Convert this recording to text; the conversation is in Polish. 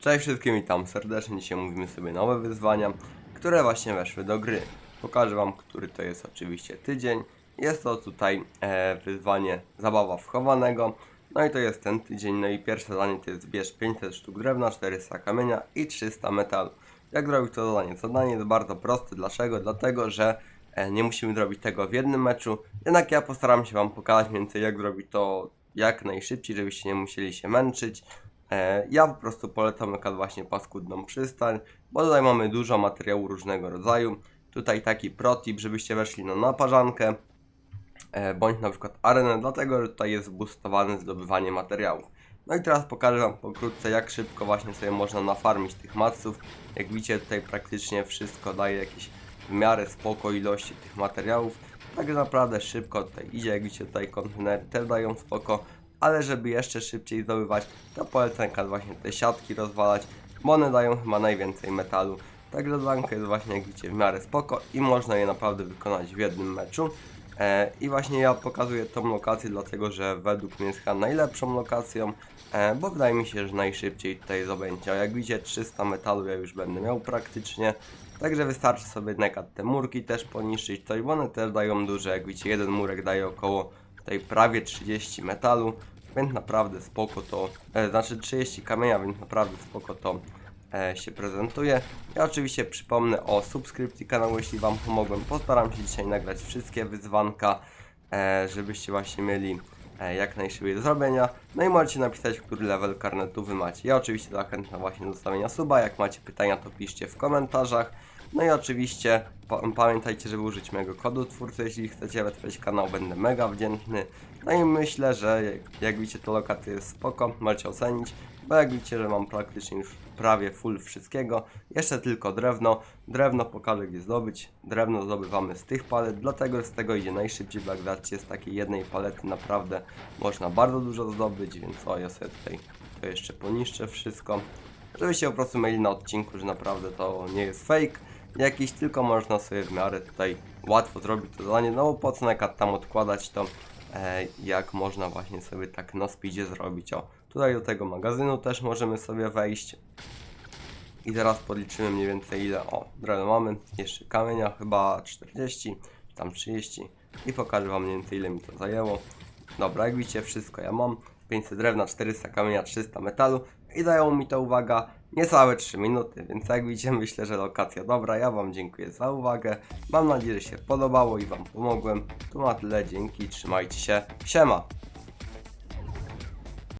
Cześć wszystkim, witam serdecznie. Dzisiaj mówimy sobie nowe wyzwania, które właśnie weszły do gry. Pokażę Wam, który to jest oczywiście tydzień. Jest to tutaj e, wyzwanie zabawa wchowanego. No i to jest ten tydzień. No i pierwsze zadanie to jest zbierz 500 sztuk drewna, 400 kamienia i 300 metalu. Jak zrobić to zadanie? Zadanie jest bardzo proste. Dlaczego? Dlatego, że e, nie musimy zrobić tego w jednym meczu. Jednak ja postaram się Wam pokazać więcej jak zrobić to jak najszybciej, żebyście nie musieli się męczyć. E, Ja po prostu polecam na właśnie paskudną przystań, bo tutaj mamy dużo materiału różnego rodzaju. Tutaj taki protip, żebyście weszli na naparzankę, e, bądź na przykład arenę, dlatego że tutaj jest zboostowane zdobywanie materiałów. No i teraz pokażę Wam pokrótce jak szybko właśnie sobie można nafarmić tych maców. Jak widzicie tutaj praktycznie wszystko daje jakieś w miarę spoko ilości tych materiałów. Tak naprawdę szybko tutaj idzie, jak widzicie tutaj kontenery też dają spoko, ale żeby jeszcze szybciej zdobywać, to polecam właśnie te siatki rozwalać, bo one dają chyba najwięcej metalu. Także zadanko jest właśnie jak widzicie w miarę spoko i można je naprawdę wykonać w jednym meczu. E, I właśnie ja pokazuję tą lokację, dlatego że według mnie jest chyba najlepszą lokacją, e, bo wydaje mi się, że najszybciej tutaj zdobędzie. Jak widzicie 300 metalu ja już będę miał praktycznie, także wystarczy sobie nekat te murki też poniszczyć, to i one też dają duże, jak widzicie jeden murek daje około tutaj prawie 30 metalu, więc naprawdę spoko to, e, znaczy 30 kamienia, więc naprawdę spoko to e, się prezentuje. Ja oczywiście przypomnę o subskrypcji kanału, jeśli Wam pomogłem. Postaram się dzisiaj nagrać wszystkie wyzwanka, e, żebyście właśnie mieli e, jak najszybciej do zrobienia. No i możecie napisać, który level karnetu Wy macie. Ja oczywiście zachęcam właśnie do zostawienia suba. Jak macie pytania, to piszcie w komentarzach. No i oczywiście pa pamiętajcie, żeby użyć mojego kodu twórcy, jeśli chcecie wesprzeć kanał, będę mega wdzięczny. No i myślę, że jak, widzicie, to lokacja jest spoko, możecie ocenić, bo jak widzicie, że mam praktycznie już prawie full wszystkiego. Jeszcze tylko drewno. Drewno pokażę gdzie zdobyć. Drewno zdobywamy z tych palet, dlatego z tego idzie najszybciej, bo jak z takiej jednej palety naprawdę można bardzo dużo zdobyć, więc o, ja sobie tutaj to jeszcze poniszczę wszystko. Żebyście po prostu mieli na odcinku, że naprawdę to nie jest fake jakiś, tylko można sobie w miarę tutaj łatwo zrobić to zadanie, no bo po co na tam odkładać to, e, jak można właśnie sobie tak na speedzie zrobić, o, tutaj do tego magazynu też możemy sobie wejść. I teraz podliczymy mniej więcej ile, o, drewno mamy, jeszcze kamienia chyba 40, czy tam 30 i pokażę wam mniej więcej ile mi to zajęło, dobra, jak widzicie wszystko ja mam, 500 drewna, 400 kamienia, 300 metalu i dają mi to, uwaga, niecałe 3 minuty, więc jak widzicie myślę, że lokacja dobra, ja wam dziękuję za uwagę, mam nadzieję, że się podobało i wam pomogłem, tu ma tyle, dzięki, trzymajcie się, siema!